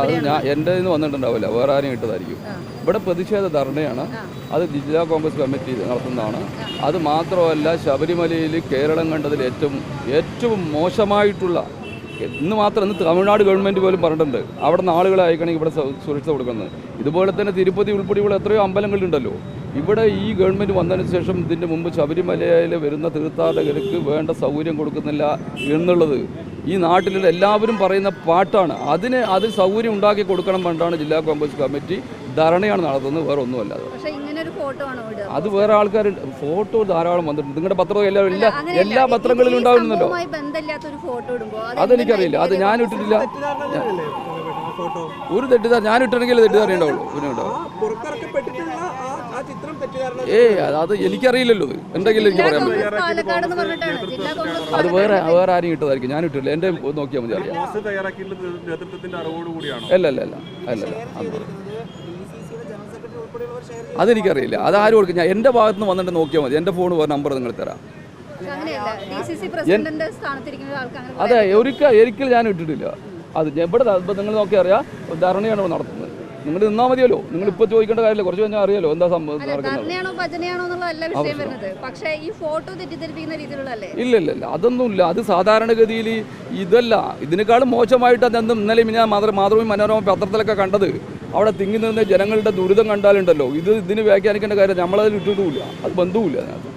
അത് ഞാൻ എന്റെ നിന്ന് വന്നിട്ടുണ്ടാവില്ല. വേറെ ആരും ഇട്ടതായിരിക്കും. ഇവിടെ പ്രതിഷേധ ധർണയാണ്. അത് ജില്ലാ കോൺഗ്രസ് കമ്മിറ്റി നടത്തുന്നതാണ്. അത് മാത്രമല്ല ശബരിമലയിൽ കേരളം കണ്ടതിൽ ഏറ്റവും ഏറ്റവും മോശമായിട്ടുള്ള ഇന്ന് മാത്രം ഇന്ന് തമിഴ്നാട് ഗവൺമെന്റ് പോലും പറഞ്ഞിട്ടുണ്ട്. അവിടെ നിന്ന് ആളുകളെ അയക്കണമെങ്കിൽ ഇവിടെ സുരക്ഷ കൊടുക്കുന്നത് ഇതുപോലെ തന്നെ തിരുപ്പതി ഉൾപ്പെടെയുള്ള എത്രയോ അമ്പലങ്ങളുണ്ടല്ലോ. ഇവിടെ ഈ ഗവൺമെന്റ് വന്നതിന് ശേഷം ഇതിന്റെ മുമ്പ് ശബരിമലയിൽ വരുന്ന തീർത്ഥാടകർക്ക് വേണ്ട സൗകര്യം കൊടുക്കുന്നില്ല എന്നുള്ളത് ഈ നാട്ടിലുള്ള എല്ലാവരും പറയുന്ന പാട്ടാണ്. അതിന് അത് സൗകര്യം ഉണ്ടാക്കി കൊടുക്കണം പണ്ടാണ് ജില്ലാ കോൺഗ്രസ് കമ്മിറ്റി ധാരണയാണ് നടത്തുന്നത്. വേറെ ഒന്നുമല്ല അത്. വേറെ ആൾക്കാർ ഫോട്ടോ ധാരാളം വന്നിട്ടുണ്ട്. നിങ്ങളുടെ പത്രം എല്ലാ ഇല്ല എല്ലാ പത്രങ്ങളിലും ഉണ്ടാവുന്നുണ്ടോ അതെനിക്കറിയില്ല. അത് ഞാൻ ഇട്ടിട്ടില്ല. ഫോട്ടോ. ഒരു തെറ്റിദ്ധാര ഞാൻ ഇട്ടിട്ടുണ്ടെങ്കിൽ തെറ്റിദ്ധാരണ ഉണ്ടാവുള്ളൂ. പിന്നെ ഉണ്ടാവും തെറ്റിദ്ധാരണ ഏയ് അത് എനിക്കറിയില്ലല്ലോ. എന്തെങ്കിലും എനിക്ക് പറയാൻ പറ്റും അത് വേറെ വേറെ ആരും ഇട്ടതായിരിക്കും. ഞാൻ ഇട്ടില്ല എന്റെ നോക്കിയാൽ മതി അറിയാം. തയ്യാറാക്കിയിട്ടുള്ള നേതൃത്വത്തിന്റെ അറിവോട് കൂടിയാണോ? അല്ല അല്ല അല്ല. അല്ല അല്ല. അത് അതെനിക്കറിയില്ല. അത് ആരും കൊടുക്കും? ഞാൻ എന്റെ ഭാഗത്ത് നിന്ന് വന്നിട്ട് നോക്കിയാൽ മതി. എന്റെ ഫോൺ നമ്പർ നിങ്ങൾ തരാം. അതെ ഒരിക്കൽ ഒരിക്കൽ ഞാൻ ഇട്ടിട്ടില്ല. അത് എവിടെ നിങ്ങൾ നോക്കി അറിയാം ധരണയാണ് ഇവിടെ നടത്തുന്നത്. നിങ്ങൾ നിന്നാൽ മതിയല്ലോ. നിങ്ങൾ ഇപ്പൊ ചോദിക്കേണ്ട കാര്യമില്ല. കുറച്ച് കഴിഞ്ഞാൽ അറിയാലോ എന്താ സംഭവം ഇല്ലല്ല ഇല്ല ഇല്ല ഇല്ല. അതൊന്നുമില്ല. അത് സാധാരണഗതിയിൽ ഇതല്ല. ഇതിനേക്കാളും മോശമായിട്ട് അതെന്തും ഇന്നലെ ഞാൻ മാതൃ മാതൃഭൂമി മനോരമ പത്രത്തിലൊക്കെ കണ്ടത്. അവിടെ തിങ്ങി നിന്ന് ജനങ്ങളുടെ ദുരിതം കണ്ടാലുണ്ടല്ലോ. ഇത് ഇതിന് വ്യാഖ്യാനിക്കേണ്ട കാര്യം നമ്മളതിൽ ഇട്ടിട്ടുമില്ല. അത് ബന്ധവുമില്ല അതിനകത്ത്.